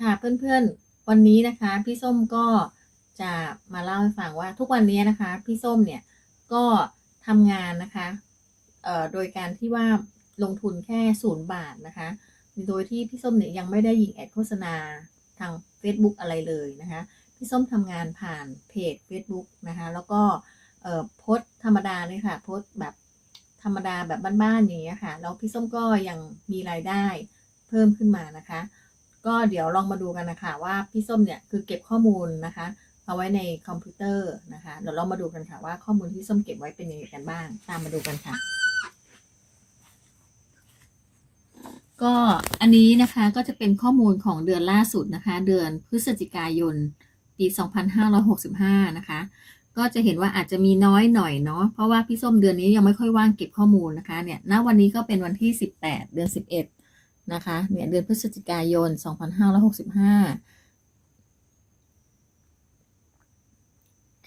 ค่ะเพื่อนๆ วันนี้นะคะพี่ส้มก็จะมาเล่าให้ฟังว่าทุกวันนี้นะคะพี่ส้มเนี่ยก็ทำงานนะคะเอ่อโดยการที่ว่าลงทุนแค่ศูนย์บาทนะคะ โดยที่พี่ส้มเนี่ยยังไม่ได้ยิงแอดโฆษณาทาง Facebook อะไรเลยนะคะพี่ส้มทำงานผ่านเพจ Facebook นะคะแล้วก็เอ่อโพสธรรมดาเลยค่ะโพสแบบธรรมดาแบบบ้านๆอย่างเงี้ยค่ะแล้วพี่ส้มก็ยังมีรายได้เพิ่มขึ้นมานะคะ ก็เดี๋ยวลองมาดูกันนะคะว่าพี่ส้มเนี่ยคือเก็บข้อมูลนะคะ เอาไว้ในคอมพิวเตอร์นะคะเดี๋ยวเรามาดูกันค่ะว่าข้อมูลที่ส้มเก็บไว้เป็นยังไงกันบ้าง ตามมาดูกันค่ะ ก็อันนี้นะคะก็จะเป็นข้อมูลของเดือนล่าสุดนะคะ เดือนพฤศจิกายนปี 2565 นะคะ ก็จะเห็นว่าอาจจะมีน้อยหน่อยเนาะเพราะว่าพี่ส้มเดือนนี้ยังไม่ค่อยว่างเก็บข้อมูลนะคะเนี่ยณวันนี้ก็เป็นวันที่ 18 เดือน 11 นะคะเนี่ยเดือนพฤศจิกายน 2565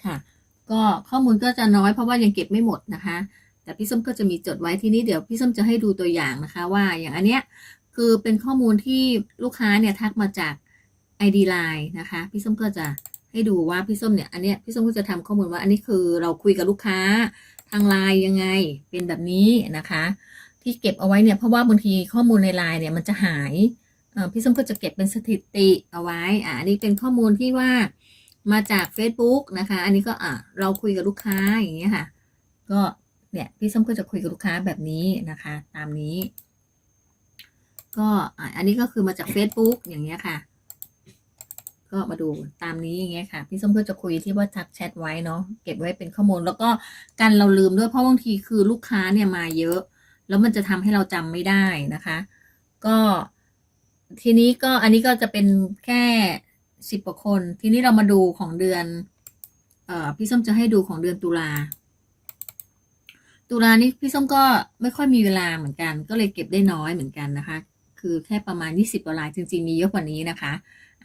ค่ะ ก็ข้อมูลก็จะน้อยเพราะว่ายังเก็บไม่หมดนะคะ แต่พี่ส้มก็จะมีจดไว้ที่นี้เดี๋ยวพี่ส้มจะให้ดูตัวอย่างนะคะ ว่าอย่างอันเนี้ยคือเป็นข้อมูลที่ลูกค้าเนี่ยทักมาจาก ID Line นะคะ พี่ส้มก็จะให้ดูว่าพี่ส้มเนี่ยอันเนี้ยพี่ส้มก็จะทำข้อมูลว่าอันนี้คือเราคุยกับลูกค้าทางไลน์ยังไงเป็นแบบนี้นะคะ ที่เก็บเอาไว้เนี่ยเพราะว่าบางทีข้อมูลในไลน์เนี่ยมันจะหายพี่ส้มก็จะเก็บเป็นสถิติเอาไว้อ่าอันนี้เป็นข้อมูลที่ว่ามาจาก Facebook นะคะ อันนี้ก็อะเราคุยกับลูกค้าอย่างเงี้ยค่ะ ก็เนี่ยพี่ส้มก็จะคุยกับลูกค้าแบบนี้นะคะ ตามนี้ ก็อันนี้ก็คือมาจาก Facebook อย่างเงี้ยค่ะ ก็มาดูตามนี้อย่างเงี้ยค่ะ พี่ส้มก็จะคุยที่ว่าทักแชทไว้เนาะเก็บไว้เป็นข้อมูล แล้วก็กันเราลืมด้วยเพราะบางทีคือลูกค้าเนี่ยมาเยอะ แล้วมันจะทำให้เราจำไม่ได้นะคะ ก็ทีนี้ก็อันนี้ก็จะเป็นแค่สิบกว่าคน ทีนี้เรามาดูของเดือน เอ่อพี่ส้มจะให้ดูของเดือนตุลาตุลานี้พี่ส้มก็ไม่ค่อยมีเวลาเหมือนกัน ก็เลยเก็บได้น้อยเหมือนกันนะคะ คือแค่ประมาณ 20กว่าลายจริงๆมีเยอะกว่านี้นะคะ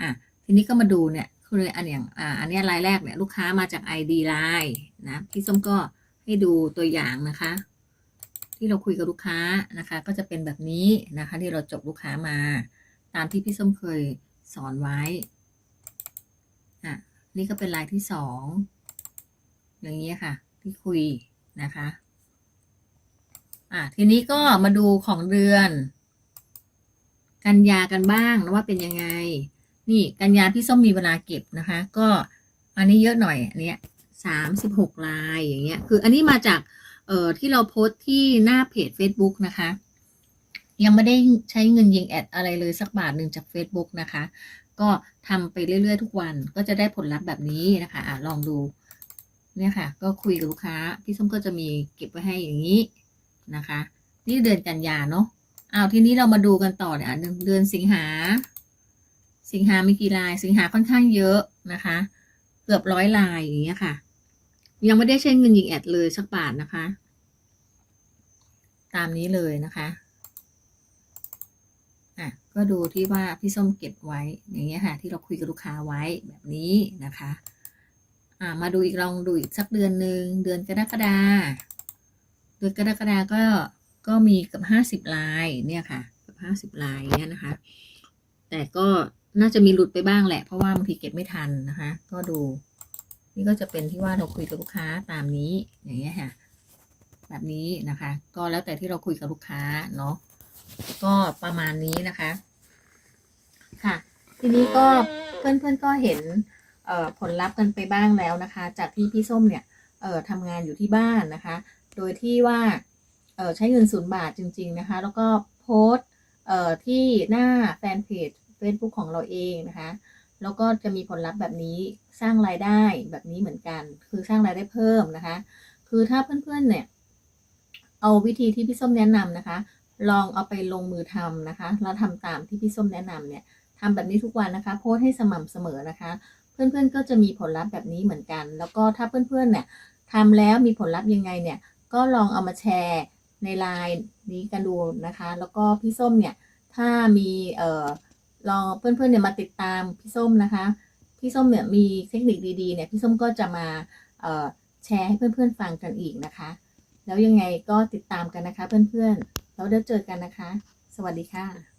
อะทีนี้ก็มาดูเนี่ยคืออันอย่างอ่าอันนี้รายแรกเนี่ยลูกค้ามาจาก ID Line นะพี่ส้มก็ให้ดูตัวอย่างนะคะ ที่เราคุยกับลูกค้านะคะ ก็จะเป็นแบบนี้นะคะ ที่เราจบลูกค้ามา ตามที่พี่ส้มเคยสอนไว้อะนี่ก็เป็นรายที่สองอย่างนี้ยค่ะ ที่คุยนะคะอะทีนี้ก็มาดูของเดือน กันยากันบ้างนะว่าเป็นยังไง นี่กันยาพี่ส้มมีเวลาเก็บนะคะ ก็อันนี้เยอะหน่อยอันเนี้ยสามสิบหกลายอย่างเงี้ย คืออันนี้มาจาก เอ่อที่เราโพสต์ที่หน้าเพจ Facebook นะคะ ยังไม่ได้ใช้เงินยิงแอดอะไรเลยสักบาทหนึ่งจาก Facebook นะคะ ก็ทำไปเรื่อยๆ ทุกวันก็จะได้ผลลัพธ์แบบนี้นะคะอะลองดูเนี่ยค่ะ ก็คุยกับลูกค้าพี่ส้มก็จะมีเก็บไว้ให้อย่างนี้นะคะ นี่เดือนกันยาเนาะเอาทีนี้เรามาดูกันต่อเนี่ยเดือนเดือนสิงหา สิงหามีกี่ลาย สิงหาค่อนข้างเยอะนะคะ เกือบร้อยลายอย่างเงี้ยค่ะ ยังไม่ได้ใช้เงินยิงแอดเลยสักบาทนะคะ ตามนี้เลยนะคะอะก็ดูที่ว่าพี่ส้มเก็บไว้ อย่างเงี้ยค่ะ ที่เราคุยกับลูกค้าไว้แบบนี้นะคะอ่ามาดูอีกลองดูอีกสักเดือนหนึ่งเดือนกรกฎาเดือนกรกฎาก็ก็มีกับห้าสิบลายเนี่ยค่ะกับห้าสิบลายเนี่ยนะคะ แต่ก็น่าจะมีหลุดไปบ้างแหละ เพราะว่าบางทีเก็บไม่ทันนะคะ ก็ดู นี่ก็จะเป็นที่ว่าเราคุยกับลูกค้าตามนี้อย่างเงี้ยค่ะแบบนี้นะคะ ก็แล้วแต่ที่เราคุยกับลูกค้าเนาะก็ประมาณนี้นะคะ ค่ะ ทีนี้ก็เพื่อนๆก็เห็นเออผลลัพธ์กันไปบ้างแล้วนะคะ จากที่พี่ส้มเนี่ยเออทำงานอยู่ที่บ้านนะคะ โดยที่ว่าเออใช้เงินศูนย์บาทจริง ๆนะคะ แล้วก็โพสต์ที่หน้าแฟนเพจ Facebook ของเราเองนะคะ แล้วก็จะมีผลลัพธ์แบบนี้สร้างรายได้แบบนี้เหมือนกัน คือสร้างรายได้เพิ่มนะคะ คือถ้าเพื่อนๆเนี่ย เอาวิธีที่พี่ส้มแนะนำนะคะ ลองเอาไปลงมือทำนะคะแล้วทำตามที่พี่ส้มแนะนำเนี่ยทำแบบนี้ทุกวันนะคะ โพสให้สม่ำเสมอนะคะ เพื่อนๆก็จะมีผลลัพธ์แบบนี้เหมือนกัน แล้วก็ถ้าเพื่อนๆเนี่ยทำแล้วมีผลลัพธ์ยังไงเนี่ย ก็ลองเอามาแชร์ในไลน์นี้กันดูนะคะ แล้วก็พี่ส้มเนี่ย ถ้ามีเอ่อ รอเพื่อนๆเนี่ยมาติดตามพี่ส้มนะคะ พี่ส้มเนี่ยมีเทคนิคดีๆเนี่ยพี่ส้มก็จะมาแชร์ให้เพื่อนๆฟังกันอีกนะคะ แล้วยังไงก็ติดตามกันนะคะ เพื่อนๆแล้วเดี๋ยวเจอกันนะคะ สวัสดีค่ะ